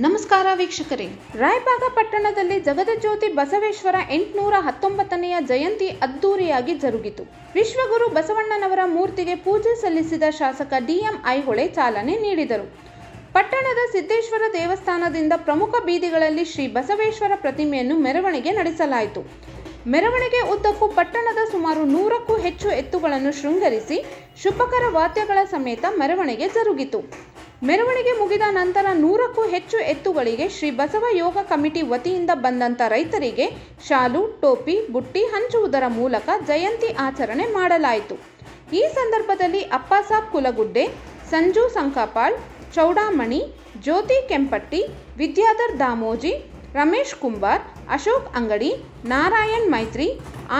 ನಮಸ್ಕಾರ ವೀಕ್ಷಕರೇ. ರಾಯಬಾಗ ಪಟ್ಟಣದಲ್ಲಿ ಜಗದಜ್ಯೋತಿ ಬಸವೇಶ್ವರ ಎಂಟುನೂರ ಹತ್ತೊಂಬತ್ತನೆಯ ಜಯಂತಿ ಅದ್ದೂರಿಯಾಗಿ ಜರುಗಿತು. ವಿಶ್ವಗುರು ಬಸವಣ್ಣನವರ ಮೂರ್ತಿಗೆ ಪೂಜೆ ಸಲ್ಲಿಸಿದ ಶಾಸಕ ಡಿಎಂ ಐಹೊಳೆ ಚಾಲನೆ ನೀಡಿದರು. ಪಟ್ಟಣದ ಸಿದ್ದೇಶ್ವರ ದೇವಸ್ಥಾನದಿಂದ ಪ್ರಮುಖ ಬೀದಿಗಳಲ್ಲಿ ಶ್ರೀ ಬಸವೇಶ್ವರ ಪ್ರತಿಮೆಯನ್ನು ಮೆರವಣಿಗೆ ನಡೆಸಲಾಯಿತು. ಮೆರವಣಿಗೆ ಉದ್ದಕ್ಕೂ ಪಟ್ಟಣದ ಸುಮಾರು ನೂರಕ್ಕೂ ಹೆಚ್ಚು ಎತ್ತುಗಳನ್ನು ಶೃಂಗರಿಸಿ ಶುಭಕರ ವಾದ್ಯಗಳ ಸಮೇತ ಮೆರವಣಿಗೆ ಜರುಗಿತು. ಮೆರವಣಿಗೆ ಮುಗಿದ ನಂತರ ನೂರಕ್ಕೂ ಹೆಚ್ಚು ಎತ್ತುಗಳಿಗೆ ಶ್ರೀ ಬಸವ ಯೋಗ ಕಮಿಟಿ ವತಿಯಿಂದ ಬಂದಂತ ರೈತರಿಗೆ ಶಾಲು, ಟೋಪಿ, ಬುಟ್ಟಿ ಹಂಚುವುದರ ಮೂಲಕ ಜಯಂತಿ ಆಚರಣೆ ಮಾಡಲಾಯಿತು. ಈ ಸಂದರ್ಭದಲ್ಲಿ ಅಪ್ಪಾಸಾಬ್ ಕುಲಗುಡ್ಡೆ, ಸಂಜು ಸಂಕಾಪಾಳ್, ಚೌಡಾಮಣಿ, ಜ್ಯೋತಿ ಕೆಂಪಟ್ಟಿ, ವಿದ್ಯಾಧರ್ ದಾಮೋಜಿ, ರಮೇಶ್ ಕುಂಬಾರ್, ಅಶೋಕ್ ಅಂಗಡಿ, ನಾರಾಯಣ್ ಮೈತ್ರಿ,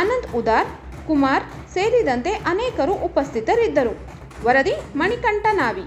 ಆನಂದ್ ಉದಾರ್, ಕುಮಾರ್ ಸೇರಿದಂತೆ ಅನೇಕರು ಉಪಸ್ಥಿತರಿದ್ದರು. ವರದಿ ಮಣಿಕಂಠ ನಾವಿ.